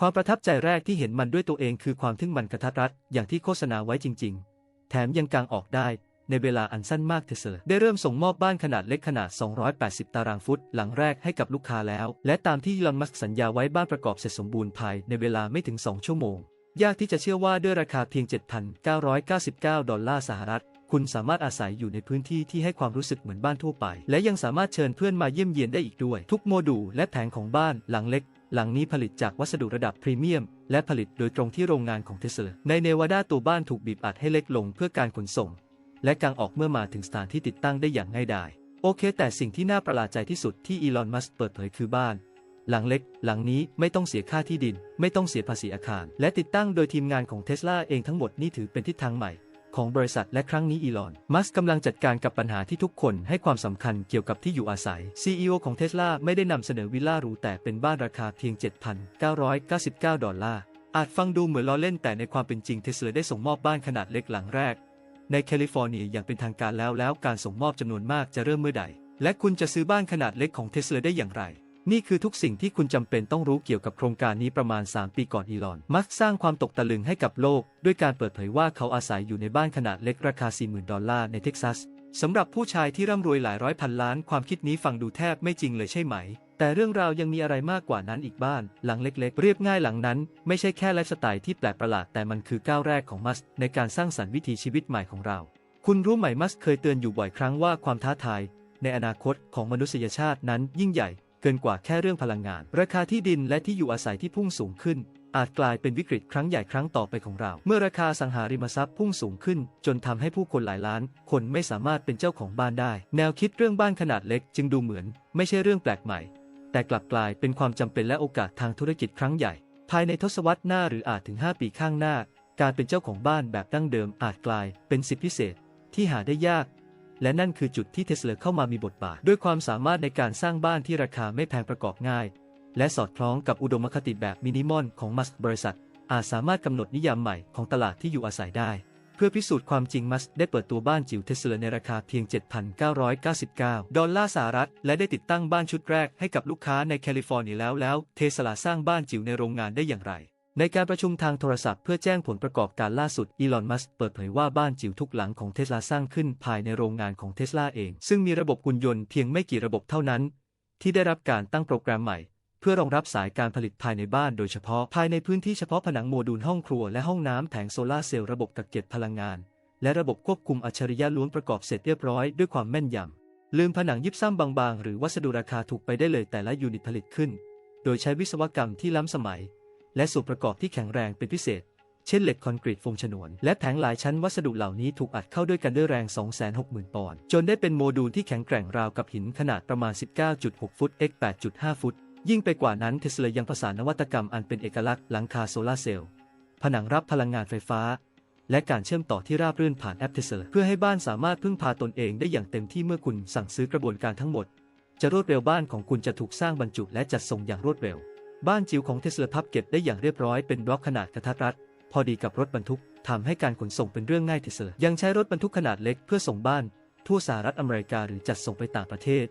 ความประทับใจแรกที่เห็นมันด้วยตัวเองคือความทึ่งมันกระทัดรัดอย่างที่โฆษณาไว้จริง ๆ แถมยังกางออกได้ในเวลาอันสั้นมากเทเซอร์ได้เริ่มส่งมอบบ้านขนาดเล็กขนาด 280 ตารางฟุต หลังแรกให้กับลูกค้าแล้ว และตามที่อีลอนมัสสัญญาไว้บ้านประกอบเสร็จสมบูรณ์ภายในเวลาไม่ถึง 2 ชั่วโมง ยากที่จะเชื่อว่าด้วยราคาเพียง 7,999 ดอลลาร์สหรัฐ คุณสามารถอาศัยอยู่ในพื้นที่ที่ให้ความรู้สึกเหมือนบ้านทั่วไป และยังสามารถเชิญเพื่อนมาเยี่ยมเยียนได้อีกด้วย ทุกโมดูลและแผงของบ้านหลังเล็ก หลังนี้ผลิตจากวัสดุระดับพรีเมียม และผลิตโดยตรงที่โรงงานของเทสลาในเนวาดาตัวบ้านถูกบีบอัดให้เล็กลงเพื่อการขนส่ง และกางออกเมื่อมาถึงสถานที่ติดตั้งได้อย่างง่ายดายโอเค แต่สิ่งที่น่าประหลาดใจที่สุดที่อีลอนมัสก์เปิดเผยคือบ้าน หลังเล็ก หลังนี้ไม่ต้องเสียค่าที่ดิน ไม่ต้องเสียภาษีอาคาร และติดตั้งโดยทีมงานของเทสลาเองทั้งหมดนี่ถือเป็นทิศทางใหม่ ของบริษัทและครั้งนี้อีลอน มัสก์กำลังจัดการกับปัญหาที่ทุกคนให้ความสำคัญเกี่ยวกับที่อยู่อาศัย CEO ของเทสลาไม่ได้นำเสนอวิลล่าหรูแต่เป็นบ้านราคาเพียง 7,999 ดอลลาร์ อาจฟังดูเหมือนล้อเล่นแต่ในความเป็นจริงเทสลาได้ส่งมอบบ้านขนาดเล็กหลังแรก ในแคลิฟอร์เนียอย่างเป็นทางการแล้วแล้วการส่งมอบจำนวนมากจะเริ่มเมื่อใด และคุณจะซื้อบ้านขนาดเล็กของเทสลาได้อย่างไร นี่คือทุกสิ่งที่คุณจำเป็นต้องรู้เกี่ยวกับโครงการนี้ประมาณ 3 ปีก่อนอีลอน มัสก์สร้างความตกตะลึงให้กับโลก ด้วยการเปิดเผยว่าเขาอาศัยอยู่ในบ้านขนาดเล็กราคา 40,000 ดอลลาร์ในเท็กซัสสำหรับผู้ชายที่ร่ำรวยหลายร้อยพันล้านความคิดนี้ฟังดูแทบไม่จริงเลยใช่ไหม แต่เรื่องราวยังมีอะไรมากกว่านั้นอีกบ้าน หลังเล็กๆ เรียบง่ายหลังนั้น ไม่ใช่แค่ไลฟ์สไตล์ที่แปลกประหลาดแต่มันคือก้าวแรกของมัสในการสร้างสรรค์วิถีชีวิตใหม่ของเรา คุณรู้ไหมมัสเคยเตือนอยู่บ่อยครั้งว่าความท้าทาย ในอนาคตของมนุษยชาตินั้นยิ่งใหญ่ เกินกว่าแค่เรื่องพลังงาน ราคาที่ดินและที่อยู่อาศัยที่พุ่งสูงขึ้น อาจกลายเป็นวิกฤตครั้งใหญ่ครั้งต่อไปของเรา เมื่อราคาสังหาริมทรัพย์พุ่งสูงขึ้น จนทำให้ผู้คนหลายล้าน คนไม่สามารถเป็นเจ้าของบ้านได้ แนวคิดเรื่องบ้านขนาดเล็กจึงดูเหมือน ไม่ใช่เรื่องแปลกใหม่ แต่กลับกลายเป็นความจำเป็นและโอกาสทางธุรกิจครั้งใหญ่ ภายในทศวรรษหน้าหรืออาจถึง 5 ปีข้างหน้า การเป็นเจ้าของบ้านแบบดั้งเดิมอาจกลายเป็นสิทธิพิเศษ ที่หาได้ยาก และนั่นคือจุดที่เทสลาเข้ามามีบทบาท ด้วยความสามารถในการสร้างบ้านที่ราคาไม่แพงประกอบง่าย และสอดคล้องกับอุดมคติแบบมินิมอลของมัสบริษัท อาจสามารถกำหนดนิยามใหม่ของตลาดที่อยู่อาศัยได้ เพื่อพิสูจน์ความจริงมัสได้เปิดตัวบ้านจิ๋วเทสลาในราคาเพียง 7,999 ดอลลาร์สหรัฐ และได้ติดตั้งบ้านชุดแรกให้กับลูกค้าในแคลิฟอร์เนียแล้วแล้ว เทสลาสร้างบ้านจิ๋วในโรงงานได้อย่างไร ในการประชุมทางโทรศัพท์เพื่อแจ้งผลประกอบการล่าสุด อีลอน มัสก์เปิดเผยว่าบ้านจิ๋วทุกหลังของเทสลาสร้างขึ้นภายในโรงงานของเทสลาเอง ซึ่งมีระบบหุ่นยนต์เพียงไม่กี่ระบบเท่านั้น ที่ได้รับการตั้งโปรแกรมใหม่ เพื่อรองรับสายการผลิตภายในบ้านโดยเฉพาะภายในพื้นที่เฉพาะผนังโมดูลห้องครัวและห้องน้ำแผงโซลาเซลล์ระบบกักเก็บพลังงาน และระบบควบคุมอัจฉริยะล้วนประกอบเสร็จเรียบร้อยด้วยความแม่นยำลืมผนังยิบซ้ำบางๆ หรือวัสดุราคาถูกไปได้เลยแต่ละยูนิตผลิตขึ้น โดยใช้วิศวกรรมที่ล้ำสมัย และส่วนประกอบที่แข็งแรงเป็นพิเศษ เช่นเหล็กคอนกรีตโฟมฉนวน และแผงหลายชั้นวัสดุเหล่านี้ถูกอัดเข้าด้วยกันด้วยแรง 260,000 ปอนด์ จนได้เป็นโมดูลที่แข็งแกร่งราวกับหินขนาดประมาณ 19.6 ฟุต x 8.5 ฟุต ยิ่งไปกว่านั้นเทสลายังผสานนวัตกรรมอันเป็นเอกลักษณ์หลังคาโซลาร์เซลล์ ผนังรับพลังงานไฟฟ้าและการเชื่อมต่อที่ราบรื่นผ่านแอปเทสลาเพื่อให้บ้านสามารถพึ่งพาตนเองได้อย่างเต็มที่เมื่อคุณสั่งซื้อกระบวนการทั้งหมด จะรวดเร็วบ้านของคุณจะถูกสร้างบรรจุและจัดส่งอย่างรวดเร็ว บ้านจิ๋วของเทสลาพับเก็บได้อย่างเรียบร้อยเป็นบล็อกขนาดกระทัดรัด พอดีกับรถบรรทุกทำให้การขนส่งเป็นเรื่องง่ายที่สุดยังใช้รถบรรทุกขนาดเล็กเพื่อส่งบ้าน ทั่วสหรัฐอเมริกาหรือจัดส่งไปต่างประเทศ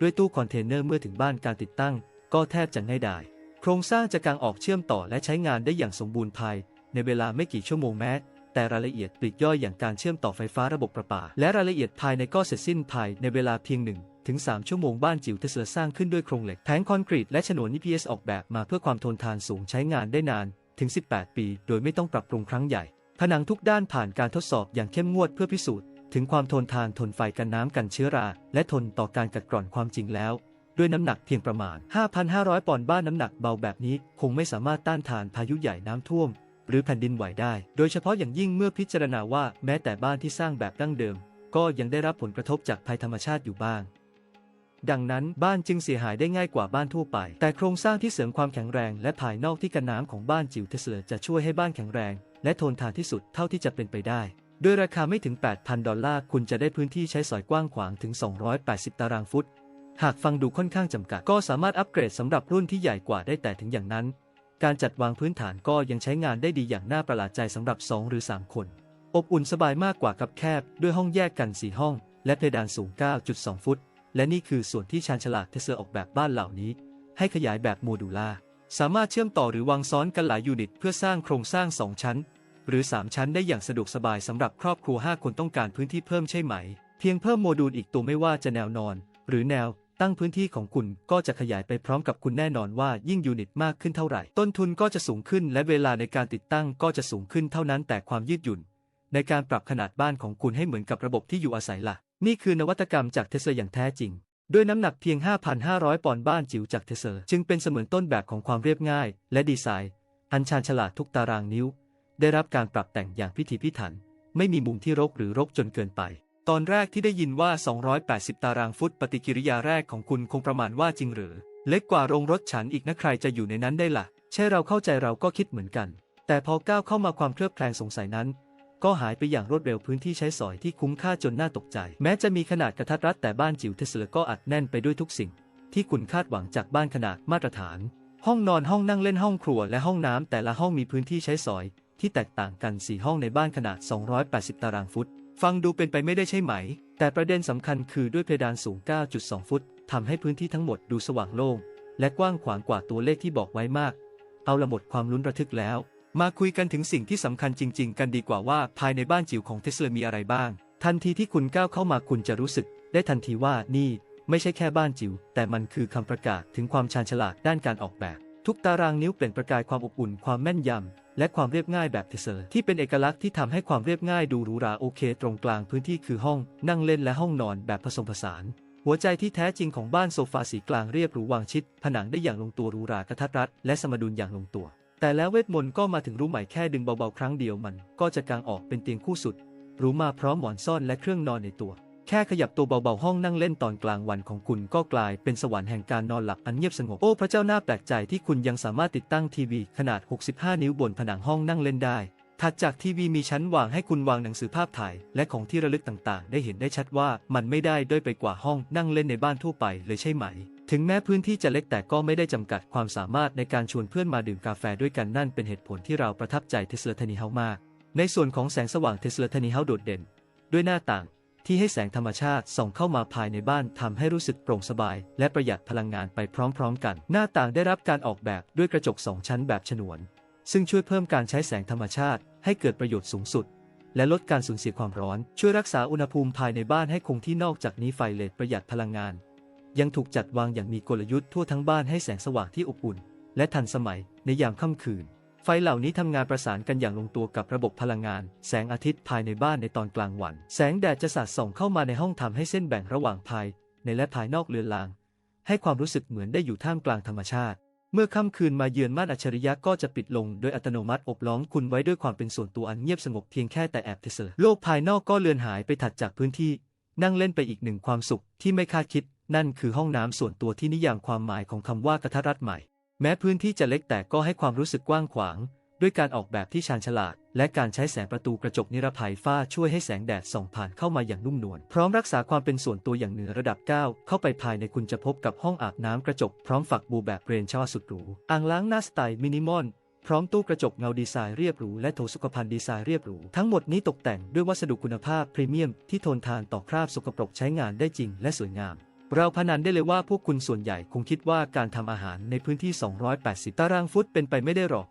ด้วยตู้คอนเทนเนอร์เมื่อถึงบ้านการติดตั้ง ก็แทบจะง่ายดายโครงสร้างจะกางออกเชื่อมต่อและใช้งานได้อย่างสมบูรณ์ภายในเวลาไม่กี่ชั่วโมงแม้แต่รายละเอียดปลีกย่อยอย่างการเชื่อมต่อไฟฟ้าระบบประปา และรายละเอียดภายในก็เสร็จสิ้นภายในเวลาเพียงหนึ่ง ถึง 3 ชั่วโมงบ้านจิ๋วเทสลาสร้างขึ้นด้วยโครงเหล็กแผงคอนกรีตและฉนวน EPS ออกแบบมาเพื่อความทนทานสูงใช้งานได้นานถึง 18 ปี โดยไม่ต้องปรับปรุงครั้งใหญ่ ผนังทุกด้านผ่านการทดสอบอย่างเข้มงวดเพื่อพิสูจน์ ถึงความทนทานทนไฟกันน้ำกันเชื้อรา และทนต่อการกัดกร่อนความจริงแล้ว ด้วยน้ำหนักเพียงประมาณ 5,500 ปอนด์บ้านน้ำหนักเบาแบบนี้ คงไม่สามารถต้านทานพายุใหญ่น้ำท่วม หรือแผ่นดินไหวได้ โดยเฉพาะอย่างยิ่งเมื่อพิจารณาว่าแม้แต่บ้านที่สร้างแบบดั้งเดิม ก็ยังได้รับผลกระทบจากภัยธรรมชาติอยู่บ้าง ดังนั้นบ้านจึงเสียหายได้ง่ายกว่าบ้านทั่วไป แต่โครงสร้างที่เสริมความแข็งแรงและภายนอกที่กันน้ำของบ้านจิ๋วเทสเลจะช่วยให้บ้านแข็งแรง และทนทานที่สุดเท่าที่จะเป็นไปได้ด้วยราคาไม่ถึง 8,000 ดอลลาร์ คุณจะได้พื้นที่ใช้สอยกว้างขวางถึง 280 ตารางฟุต หากฟังดูค่อนข้างจำกัด ก็สามารถอัปเกรดสำหรับรุ่นที่ใหญ่กว่าได้แต่ถึงอย่างนั้น การจัดวางพื้นฐานก็ยังใช้งานได้ดีอย่างน่าประหลาดใจสำหรับ 2 หรือ 3 คน อบอุ่นสบายมากกว่ากับแคบ ด้วยห้องแยกกัน 4 ห้อง และเพดานสูง 9.2 ฟุต และนี่คือส่วนที่ชาญฉลาดเทสลาออกแบบบ้านเหล่านี้ ให้ขยายแบบโมดูล่า สามารถเชื่อมต่อหรือวางซ้อนกันหลายยูนิต เพื่อสร้างโครงสร้าง 2 ชั้น หรือ 3 ชั้นได้อย่างสะดวกสบายสำหรับครอบครัว 5 คนต้องการพื้นที่เพิ่มใช่ไหม เพียงเพิ่มโมดูลอีกตัวไม่ว่าจะแนวนอน หรือแนวตั้งพื้นที่ของคุณก็จะขยายไปพร้อมกับคุณแน่นอนว่ายิ่งยูนิตมากขึ้นเท่าไหร่ ต้นทุนก็จะสูงขึ้น และเวลาในการติดตั้งก็จะสูงขึ้นเท่านั้นแต่ความยืดหยุ่น ในการปรับขนาดบ้านของคุณให้เหมือนกับระบบที่อยู่อาศัยล่ะ นี่คือนวัตกรรมจากเทสลาอย่างแท้จริง ด้วยน้ำหนักเพียง 5,500 ปอนด์บ้านจิ๋วจากเทสลาจึงเป็นเสมือนต้นแบบของความเรียบง่าย และดีไซน์ อันชาญฉลาดทุกตารางนิ้ว ได้รับการปรับแต่งอย่างพิถีพิถัน ไม่มีมุมที่รกหรือรกจนเกินไป ตอนแรกที่ได้ยินว่า 280 ตารางฟุต ปฏิกิริยาแรกของคุณคงประมาณว่าจริงหรือ เล็กกว่าโรงรถฉันอีกนะใครจะอยู่ในนั้นได้ล่ะ ใช่เราเข้าใจเราก็คิดเหมือนกัน แต่พอก้าวเข้ามาความเคลือบแคลงสงสัยนั้น ก็หายไปอย่างรวดเร็วพื้นที่ใช้สอยที่คุ้มค่าจนน่าตกใจ แม้จะมีขนาดกระทัดรัดแต่บ้านจิ๋วเทสลก็อัดแน่นไปด้วยทุกสิ่ง ที่คุณคาดหวังจากบ้านขนาดมาตรฐาน ห้องนอนห้องนั่งเล่นห้องครัวและห้องน้ำแต่ละห้องมีพื้นที่ใช้สอย ที่แตกต่างกัน4ห้องในบ้านขนาด 280 ตารางฟุต ฟังดูเป็นไปไม่ได้ใช่ไหม แต่ประเด็นสำคัญคือด้วยเพดานสูง 9.2 ฟุตทำให้พื้นที่ทั้งหมดดูสว่างโล่งและกว้างขวางกว่าตัวเลขที่บอกไว้มาก เอาละหมดความลุ้นระทึกแล้ว มาคุยกันถึงสิ่งที่สำคัญจริง ๆ กันดีกว่าว่าภายในบ้านจิ๋วของเทสลามีอะไรบ้าง ทันทีที่คุณก้าวเข้ามาคุณจะรู้สึก ได้ทันทีว่านี่ ไม่ใช่แค่บ้านจิ๋วแต่มันคือคำประกาศถึงความชาญฉลาดด้านการออกแบบ ทุกตารางนิ้วเปล่งประกายความอบอุ่นความแม่นยำและความเรียบง่ายแบบเทสลาที่เป็นเอกลักษณ์ที่ทำให้ความเรียบง่ายดูหรูหราโอเค ตรงกลางพื้นที่คือห้อง นั่งเล่นและห้องนอนแบบผสมผสานหัวใจที่แท้จริงของบ้านโซฟาสีกลางเรียบหรูวางชิด ผนังได้อย่างลงตัวหรูหรากระทัดรัด และสมดุลอย่างลงตัว แต่แล้วเวทมนต์ก็มาถึงรู้ใหม่แค่ดึงเบาๆครั้งเดียวมันก็จะกางออกเป็นเตียงคู่สุดหรูมาพร้อมหมอนซ่อนและเครื่องนอนในตัว แค่ขยับตัวเบาๆห้องนั่งเล่นตอนกลางวันของคุณก็กลายเป็นสวรรค์แห่งการนอนหลับอันเงียบสงบโอ้พระเจ้าน่าแปลกใจที่คุณยังสามารถติดตั้งทีวีขนาด 65 นิ้วบนผนังห้องนั่งเล่นได้ถัดจากทีวีมีชั้นวางให้คุณวางหนังสือภาพถ่าย และของที่ระลึกต่างๆ ได้เห็นได้ชัดว่ามันไม่ได้ด้อยไปกว่าห้องนั่งเล่นในบ้านทั่วไปเลยใช่ไหม ถึงแม้พื้นที่จะเล็กแต่ก็ไม่ได้จำกัดความสามารถในการชวนเพื่อนมาดื่มกาแฟด้วยกันนั่นเป็นเหตุผลที่เราประทับใจเทสลาทนีเฮามาก ในส่วนของแสงสว่างเทสลาทนีเฮาโดดเด่น ด้วยหน้าต่างที่ให้แสงธรรมชาติส่องเข้ามาภายในบ้านทำให้รู้สึกโปร่งสบาย และประหยัดพลังงานไปพร้อมๆ กัน หน้าต่างได้รับการออกแบบด้วยกระจกสองชั้นแบบฉนวน ซึ่งช่วยเพิ่มการใช้แสงธรรมชาติ ให้เกิดประโยชน์สูงสุด และลดการสูญเสียความร้อน ช่วยรักษาอุณหภูมิภายในบ้านให้คงที่นอกจากนี้ไฟเลดประหยัดพลังงาน ยังถูกจัดวางอย่างมีกลยุทธ์ทั่วทั้งบ้านให้แสงสว่างที่อบอุ่น และทันสมัยในยามค่ำคืน ไฟเหล่านี้ทำงานประสานกันอย่างลงตัวกับระบบพลังงาน แสงอาทิตย์ภายในบ้านในตอนกลางวัน แสงแดดจะสาดส่องเข้ามาในห้องทำให้เส้นแบ่งระหว่างภาย ในและภายนอกเลือนลาง ให้ความรู้สึกเหมือนได้อยู่ท่ามกลางธรรมชาติ เมื่อค่ำคืนมาเยือนม่านอัจฉริยะก็จะปิดลงโดยอัตโนมัติอบล้อมคุณไว้ด้วยความเป็นส่วนตัวอันเงียบสงบเพียงแค่แต่แอบเทเซอร์โลกภายนอกก็เลือนหายไปถัดจากพื้นที่ นั่งเล่นไปอีกหนึ่งความสุขที่ไม่คาดคิด นั่นคือห้องน้ำส่วนตัวที่นิยามความหมายของคำว่ากระทัดรัดใหม่ แม้พื้นที่จะเล็กแต่ก็ให้ความรู้สึกกว้างขวาง ด้วยการออกแบบที่ชาญฉลาด และการใช้แสงประตูกระจกนิรภัยฝ้าช่วยให้แสงแดดส่องผ่านเข้ามาอย่างนุ่มนวลพร้อมรักษาความเป็นส่วนตัวอย่างเหนือระดับ 9 เข้าไปภายในคุณจะพบกับห้องอาบน้ำกระจก พร้อมฝักบูแบบเรนชอสุดหรูอ่างล้างหน้าสไตล์มินิมอลพร้อมตู้กระจกเงาดีไซน์เรียบหรูและโถสุขภัณฑ์ดีไซน์เรียบหรูทั้งหมดนี้ตกแต่งด้วยวัสดุคุณภาพพรีเมียมที่ทนทานต่อคราบสกปรกใช้งานได้จริงและสวยงาม เราพนันได้เลยว่าพวกคุณส่วนใหญ่คงคิดว่าการทำอาหารในพื้นที่ 280 ตารางฟุตเป็นไปไม่ได้หรอก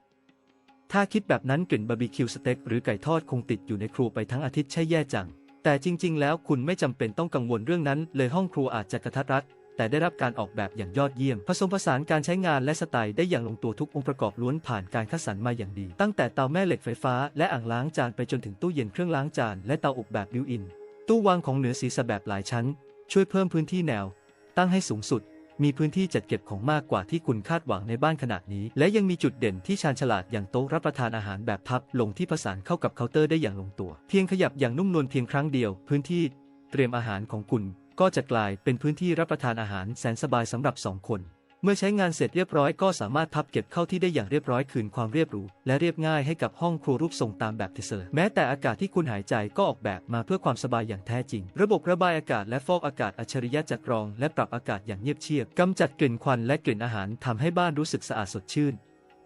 ถ้าคิดแบบนั้นกลิ่นบาร์บีคิวสเต็กหรือไก่ทอดคงติดอยู่ในครัวไปทั้งอาทิตย์ใช่แย่จัง แต่จริง ๆ แล้วคุณไม่จำเป็นต้องกังวลเรื่องนั้น เลยห้องครัวอาจจะกระทัดรัดแต่ได้รับการออกแบบอย่างยอดเยี่ยม ผสมผสานการใช้งานและสไตล์ได้อย่างลงตัวทุกองค์ประกอบล้วนผ่านการคัดสรรมาอย่างดี ตั้งแต่เตาแม่เหล็กไฟฟ้าและอ่างล้างจานไปจนถึงตู้เย็นเครื่องล้างจานและเตาอบแบบบิวอิน ตู้วางของเหนือศีรษะแบบหลายชั้น ช่วยเพิ่มพื้นที่แนว ตั้งให้สูงสุด มีพื้นที่จัดเก็บของมากกว่าที่คุณคาดหวังในบ้านขนาดนี้ และยังมีจุดเด่นที่ชาญฉลาดอย่างโต๊ะรับประทานอาหารแบบพับลงที่ผสานเข้ากับเคาน์เตอร์ได้อย่างลงตัว เพียงขยับอย่างนุ่มนวลเพียงครั้งเดียว พื้นที่ เตรียมอาหารของคุณก็จะกลายเป็นพื้นที่รับประทานอาหารแสนสบายสำหรับสองคน เมื่อใช้งานเสร็จเรียบร้อยก็สามารถพับเก็บเข้าที่ได้อย่างเรียบร้อยคืนความเรียบหรูและเรียบง่ายให้กับห้องครัวรูปทรงตามแบบเทเซอร์แม้แต่อากาศที่คุณหายใจก็ออกแบบมาเพื่อความสบายอย่างแท้จริง ระบบระบายอากาศและฟอกอากาศอัจฉริยะจักรอง และปรับอากาศอย่างเงียบเชียบกำจัดกลิ่นควันและกลิ่นอาหารทำให้บ้านรู้สึกสะอาดสดชื่น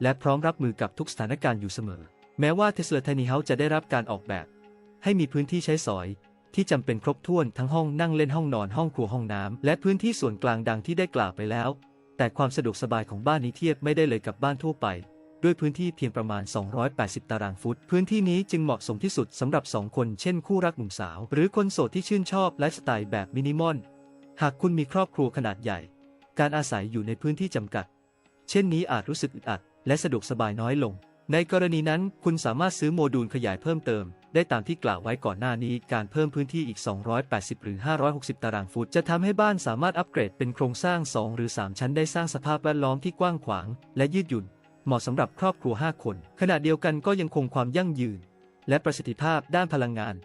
และพร้อมรับมือกับทุกสถานการณ์อยู่เสมอ แม้ว่าเทสลาไทนีเฮาจะได้รับการออกแบบ ให้มีพื้นที่ใช้สอยที่จำเป็นครบถ้วนทั้งห้องนั่งเล่นห้องนอนห้องครัวห้องน้ำและพื้นที่ส่วนกลางดังที่ได้กล่าวไปแล้ว แต่ความสะดวกสบายของบ้านนี้เทียบไม่ได้เลยกับบ้านทั่วไป ด้วยพื้นที่เพียงประมาณ 280 ตารางฟุต พื้นที่นี้จึงเหมาะสมที่สุดสำหรับ 2 คนเช่นคู่รักหนุ่มสาว หรือคนโสดที่ชื่นชอบไลฟ์สไตล์แบบมินิมอล หากคุณมีครอบครัวขนาดใหญ่ การอาศัยอยู่ในพื้นที่จำกัด เช่นนี้อาจรู้สึกอึดอัด และสะดวกสบายน้อยลง ในกรณีนั้นคุณสามารถซื้อโมดูลขยายเพิ่มเติม ได้ตามที่กล่าวไว้ก่อนหน้านี้การเพิ่มพื้นที่อีก 280 หรือ 560 ตารางฟุต จะทำให้บ้านสามารถอัปเกรดเป็นโครงสร้าง 2 หรือ 3 ชั้นได้สร้างสภาพแวดล้อมที่กว้างขวาง และยืดหยุ่น เหมาะสำหรับครอบครัว 5 คน ขณะเดียวกันก็ยังคงความยั่งยืน และประสิทธิภาพด้านพลังงาน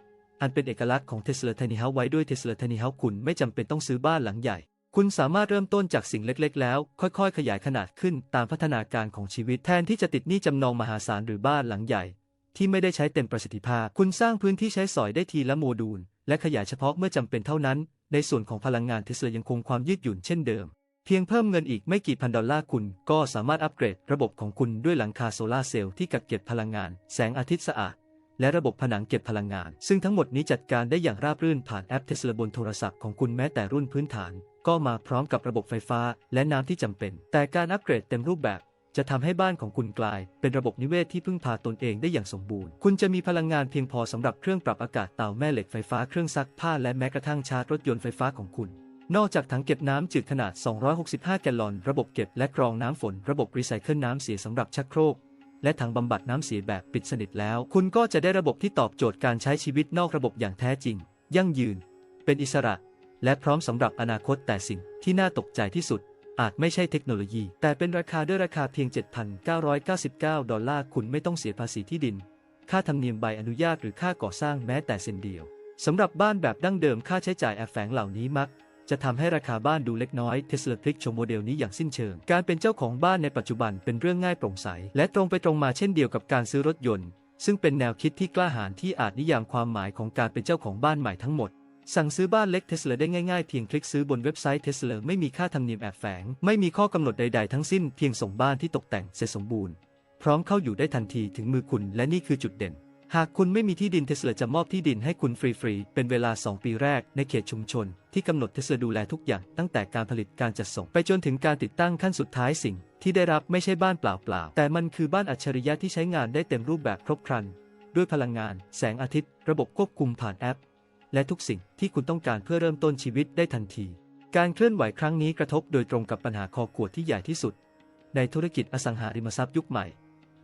อันเป็นเอกลักษณ์ของ Tesla Tiny House ไว้ด้วย Tesla Tiny House คุณไม่จำเป็นต้องซื้อบ้านหลังใหญ่ คุณสามารถเริ่มต้นจากสิ่งเล็ก ๆ แล้ว ค่อย ๆ ขยายขนาดขึ้นตามพัฒนาการของชีวิตแทนที่จะติดหนี้จำนองมหาศาลหรือบ้านหลังใหญ่ ที่ไม่ได้ใช้เต็มประสิทธิภาพ คุณสร้างพื้นที่ใช้สอยได้ทีละโมดูล และขยายเฉพาะเมื่อจำเป็นเท่านั้น ในส่วนของพลังงานเทสลายังคงความยืดหยุ่นเช่นเดิม เพียงเพิ่มเงินอีกไม่กี่พันดอลลาร์คุณ ก็สามารถอัปเกรดระบบของคุณด้วยหลังคาโซลาร์เซลล์ที่กักเก็บพลังงาน แสงอาทิตย์สะอาดและระบบผนังเก็บพลังงาน ซึ่งทั้งหมดนี้จัดการได้อย่างราบรื่นผ่านแอปเทสลาบนโทรศัพท์ของคุณแม้แต่รุ่นพื้นฐาน ก็มาพร้อมกับระบบไฟฟ้าและน้ำที่จำเป็น แต่การอัปเกรดเต็มรูปแบบ จะทำให้บ้านของคุณกลาย เป็นระบบนิเวศที่พึ่งพาตนเองได้อย่างสมบูรณ์ คุณจะมีพลังงานเพียงพอสำหรับเครื่องปรับอากาศเตาแม่เหล็กไฟฟ้าเครื่องซักผ้าและแม้กระทั่งชาร์จรถยนต์ไฟฟ้าของคุณ นอกจากถังเก็บน้ำจืดขนาด 265 แกลลอน ระบบเก็บและกรองน้ำฝน ระบบรีไซเคิลน้ำเสียสำหรับชักโครกและถังบำบัดน้ำเสียแบบปิดสนิทแล้ว คุณก็จะได้ระบบที่ตอบโจทย์การใช้ชีวิตนอกระบบอย่างแท้จริง ยั่งยืน เป็นอิสระ และพร้อมสำหรับอนาคตแต่สิ่งที่น่าตกใจที่สุด อาจไม่ใช่เทคโนโลยี แต่เป็นราคาด้วยราคาเพียง 7,999 ดอลลาร์คุณไม่ต้องเสียภาษีที่ดิน ค่าธรรมเนียมใบอนุญาตหรือค่าก่อสร้างแม้แต่เซนเดียวสำหรับบ้านแบบดั้งเดิมค่าใช้จ่ายแอบแฝงเหล่านี้มัก จะทำให้ราคาบ้านดูเล็กน้อยเทสลาพลิกชมโมเดลนี้อย่างสิ้นเชิง การเป็นเจ้าของบ้านในปัจจุบันเป็นเรื่องง่ายโปร่งใส และตรงไปตรงมาเช่นเดียวกับการซื้อรถยนต์ ซึ่งเป็นแนวคิดที่กล้าหาญที่อาจนิยามความหมายของการเป็นเจ้าของบ้านใหม่ทั้งหมด สั่งซื้อบ้านเล็กเทสลาได้ง่ายๆ เพียงคลิกซื้อบนเว็บไซต์เทสลาไม่มีค่าธรรมเนียมแอบแฝง ไม่มีข้อกำหนดใดๆทั้งสิ้นเพียงส่งบ้านที่ตกแต่งเสร็จสมบูรณ์ พร้อมเข้าอยู่ได้ทันทีถึงมือคุณและนี่คือจุดเด่น หากคุณไม่มีที่ดินเทสลาจะมอบที่ดินให้คุณฟรีๆ เป็นเวลา 2 ปีแรกในเขตชุมชน ที่กำหนดเทสลาดูแลทุกอย่างตั้งแต่การผลิตการจัดส่งไปจนถึงการติดตั้งขั้นสุดท้ายสิ่ง ที่ได้รับไม่ใช่บ้านเปล่าๆแต่มันคือบ้านอัจฉริยะที่ใช้งานได้เต็มรูปแบบครบครันด้วยพลังงาน แสงอาทิตย์ ระบบควบคุมผ่านแอป และทุกสิ่งที่คุณต้องการเพื่อเริ่มต้นชีวิตได้ทันที การเคลื่อนไหวครั้งนี้กระทบโดยตรงกับปัญหาคอขวดที่ใหญ่ที่สุด ในธุรกิจอสังหาริมทรัพย์ยุคใหม่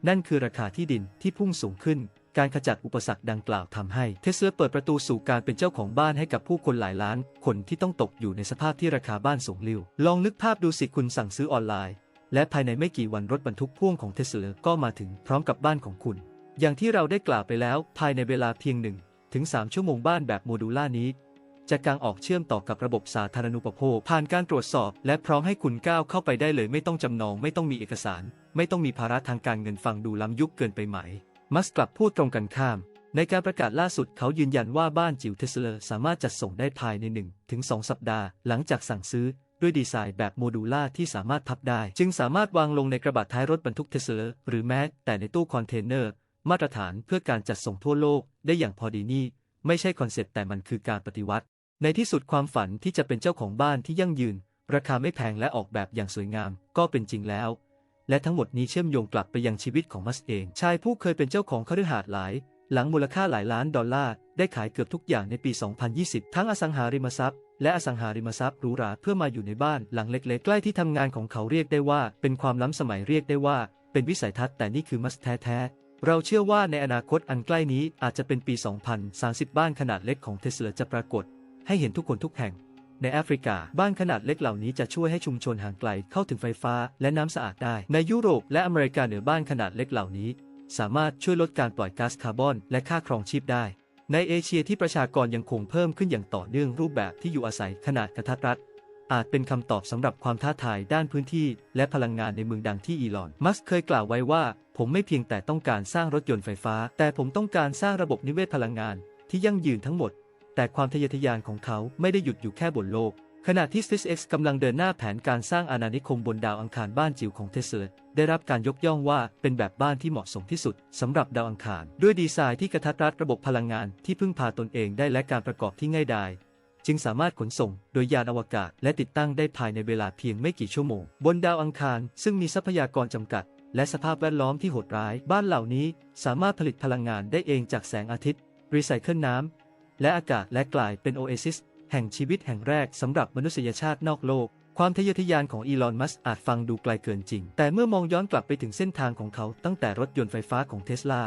นั่นคือราคาที่ดินที่พุ่งสูงขึ้น การขจัดอุปสรรคดังกล่าวทำให้เทสลาเปิดประตูสู่การเป็นเจ้าของบ้านให้กับผู้คนหลายล้าน คนที่ต้องตกอยู่ในสภาพที่ราคาบ้านสูงลิ่วลองนึกภาพดูสิคุณสั่งซื้อออนไลน์ และภายในไม่กี่วันรถบรรทุกพ่วงของเทสลาก็มาถึงพร้อมกับบ้านของคุณอย่างที่เราได้กล่าวไปแล้วภายในเวลาเพียงหนึ่ง ถึง 3 ชั่วโมงบ้านแบบโมดูล่านี้ จะกางออกเชื่อมต่อกับระบบสาธารณูปโภค ผ่านการตรวจสอบ และพร้อมให้คุณก้าวเข้าไปได้เลยไม่ต้องจำนอง ไม่ต้องมีเอกสาร ไม่ต้องมีภาระทางการเงินฟังดูล้ำยุคเกินไปไหม มัสกลับพูดตรงกันข้าม ในการประกาศล่าสุดเขายืนยันว่าบ้านจิ๋วเทสลาสามารถจัดส่งได้ภายใน1ถึง2สัปดาห์ หลังจากสั่งซื้อด้วยดีไซน์แบบโมดูล่าที่สามารถพับได้ จึงสามารถวางลงในกระบะท้ายรถบรรทุกเทสลาหรือแม้แต่ในตู้คอนเทนเนอร์ มาตรฐานเพื่อการจัดส่งทั่วโลกได้อย่างพอดีนี่ ไม่ใช่คอนเซปต์แต่มันคือการปฏิวัติ ในที่สุดความฝันที่จะเป็นเจ้าของบ้านที่ยั่งยืน ราคาไม่แพงและออกแบบอย่างสวยงามก็เป็นจริงแล้ว และทั้งหมดนี้เชื่อมโยงกลับไปยังชีวิตของมัสเอง ชายผู้เคยเป็นเจ้าของคฤหาสน์หลาย หลังมูลค่าหลายล้านดอลลาร์ได้ขายเกือบทุกอย่างในปี 2020 ทั้งอสังหาริมทรัพย์และอสังหาริมทรัพย์หรูหราเพื่อมาอยู่ในบ้านหลังเล็ก ๆ ใกล้ที่ทำงานของเขาเรียกได้ว่า เป็นความล้ำสมัยเรียกได้ว่า เป็นวิสัยทัศน์แต่นี่คือมัสแท้ๆ เราเชื่อว่าในอนาคตอันใกล้นี้อาจจะเป็นปี 2030 บ้านขนาดเล็กของเทสลาจะปรากฏ ให้เห็นทุกคนทุกแห่ง ในแอฟริกา บ้านขนาดเล็กเหล่านี้จะช่วยให้ชุมชนห่างไกลเข้าถึงไฟฟ้าและน้ำสะอาดได้ ในยุโรปและอเมริกาเหนือบ้านขนาดเล็กเหล่านี้ สามารถช่วยลดการปล่อยก๊าซคาร์บอนและค่าครองชีพได้ ในเอเชียที่ประชากรยังคงเพิ่มขึ้นอย่างต่อเนื่องรูปแบบที่อยู่อาศัยขนาดกระทัดรัดอาจเป็นคำตอบสำหรับความท้าทายด้านพื้นที่ และพลังงานในเมืองดังที่อีลอน มัสเคยกล่าวไว้ว่า ผมไม่เพียงแต่ต้องการสร้างรถยนต์ไฟฟ้า แต่ผมต้องการสร้างระบบนิเวศพลังงาน ที่ยั่งยืนทั้งหมด แต่ความทะเยอทะยานของเขาไม่ได้หยุดอยู่แค่บนโลก ขณะที่ SpaceX กำลังเดินหน้าแผนการสร้างอาณานิคมบนดาวอังคารบ้านจิ๋วของเทสลาได้รับการยกย่องว่าเป็นแบบบ้านที่เหมาะสมที่สุดสำหรับดาวอังคาร ด้วยดีไซน์ที่กระทัดรัดระบบพลังงานที่พึ่งพาตนเองได้และการประกอบที่ง่ายดายจึงสามารถขนส่งโดยยานอวกาศและติดตั้งได้ภายในเวลาเพียงไม่กี่ชั่วโมง บนดาวอังคารซึ่งมีทรัพยากรจำกัด และสภาพแวดล้อมที่โหดร้าย บ้านเหล่านี้สามารถผลิตพลังงานได้เองจากแสงอาทิตย์ รีไซเคิลน้ำ และอากาศและกลายเป็นโอเอซิส แห่งชีวิตแห่งแรกสำหรับมนุษยชาตินอกโลก ความทะเยอทะยานของอีลอน มัสก์อาจฟังดูไกลเกินจริง แต่เมื่อมองย้อนกลับไปถึงเส้นทางของเขาตั้งแต่รถยนต์ไฟฟ้าของเทสลา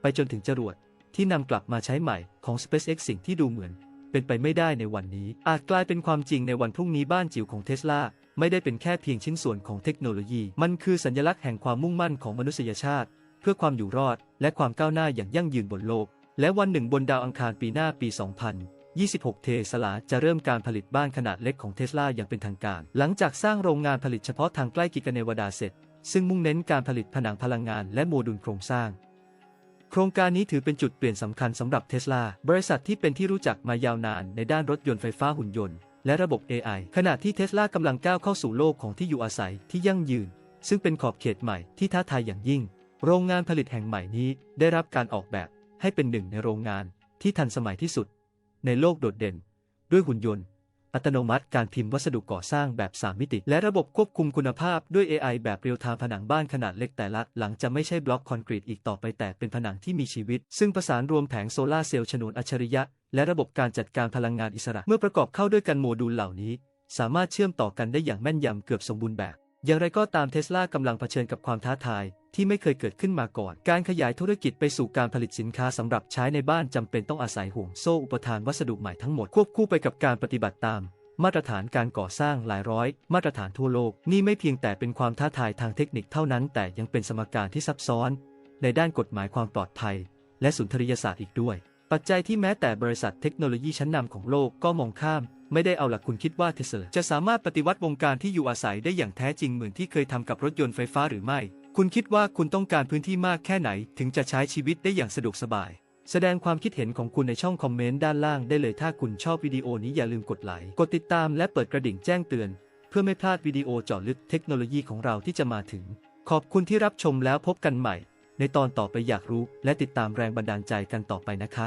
ไปจนถึงจรวดที่นำกลับมาใช้ใหม่ของ SpaceX สิ่งที่ดูเหมือน เป็นไปไม่ได้ในวันนี้ อาจกลายเป็นความจริงในวันพรุ่งนี้บ้านจิ๋วของเทสลา ไม่ได้เป็นแค่เพียงชิ้นส่วนของเทคโนโลยี มันคือสัญลักษณ์แห่งความมุ่งมั่นของมนุษยชาติ เพื่อความอยู่รอด และความก้าวหน้าอย่างยั่งยืนบนโลก และวันหนึ่งบนดาวอังคารปีหน้าปี 2026 เทสลาจะเริ่มการผลิตบ้านขนาดเล็กของเทสลาอย่างเป็นทางการ หลังจากสร้างโรงงานผลิตเฉพาะทางใกล้กิกาเนวาดาเสร็จ ซึ่งมุ่งเน้นการผลิตผนังพลังงานและโมดูลโครงสร้าง โครงการนี้ถือเป็นจุดเปลี่ยนสำคัญสำหรับเทสลาบริษัทที่เป็นที่รู้จักมายาวนานในด้านรถยนต์ไฟฟ้าหุ่นยนต์ และระบบ AI ขณะที่เทสลากำลังก้าวเข้าสู่โลกของที่อยู่อาศัยที่ยั่งยืน ซึ่งเป็นขอบเขตใหม่ที่ท้าทายอย่างยิ่ง โรงงานผลิตแห่งใหม่นี้ได้รับการออกแบบให้เป็นหนึ่งในโรงงานที่ทันสมัยที่สุด ในโลกโดดเด่น ด้วยหุ่นยนต์ อัตโนมัติการพิมพ์วัสดุก่อสร้างแบบ 3 มิติ และระบบควบคุมคุณภาพด้วย AI แบบเรียลไทม์ผนังบ้านขนาดเล็กแต่ละ หลังจะไม่ใช่บล็อกคอนกรีตอีกต่อไปแต่เป็นผนังที่มีชีวิต ซึ่งประสานรวมแผงโซลาเซลล์ฉนวนอัจฉริยะ และระบบการจัดการพลังงานอิสระ เมื่อประกอบเข้าด้วยกันโมดูลเหล่านี้ สามารถเชื่อมต่อกันได้อย่างแม่นยำเกือบสมบูรณ์แบบ อย่างไรก็ตามเทสลากำลังเผชิญกับความท้าทายที่ไม่เคยเกิดขึ้นมาก่อน การขยายธุรกิจไปสู่การผลิตสินค้าสำหรับใช้ในบ้านจำเป็นต้องอาศัยห่วงโซ่อุปทานวัสดุใหม่ทั้งหมดควบคู่ไปกับการปฏิบัติตาม มาตรฐานการก่อสร้างหลายร้อย มาตรฐานทั่วโลก นี่ไม่เพียงแต่เป็นความท้าทายทางเทคนิคเท่านั้น แต่ยังเป็นสมการที่ซับซ้อน ในด้านกฎหมายความปลอดภัย และสุนทรียศาสตร์อีกด้วย ปัจจัยที่แม้แต่บริษัทเทคโนโลยีชั้นนำของโลกก็มองข้าม ไม่ได้เอาหลักคุณคิดว่าเทสลาจะสามารถปฏิวัติวงการที่อยู่อาศัยได้อย่างแท้จริงเหมือนที่เคยทำกับรถยนต์ไฟฟ้าหรือไม่ คุณคิดว่าคุณต้องการพื้นที่มากแค่ไหน ถึงจะใช้ชีวิตได้อย่างสะดวกสบาย แสดงความคิดเห็นของคุณในช่องคอมเมนต์ด้านล่างได้เลยถ้าคุณชอบวิดีโอนี้อย่าลืมกดไลค์กดติดตามและเปิดกระดิ่งแจ้งเตือน เพื่อไม่พลาดวิดีโอเจาะลึกเทคโนโลยีของเราที่จะมาถึง ขอบคุณที่รับชมแล้วพบกันใหม่ ในตอนต่อไปอยากรู้ และติดตามแรงบันดาลใจกันต่อไปนะคะ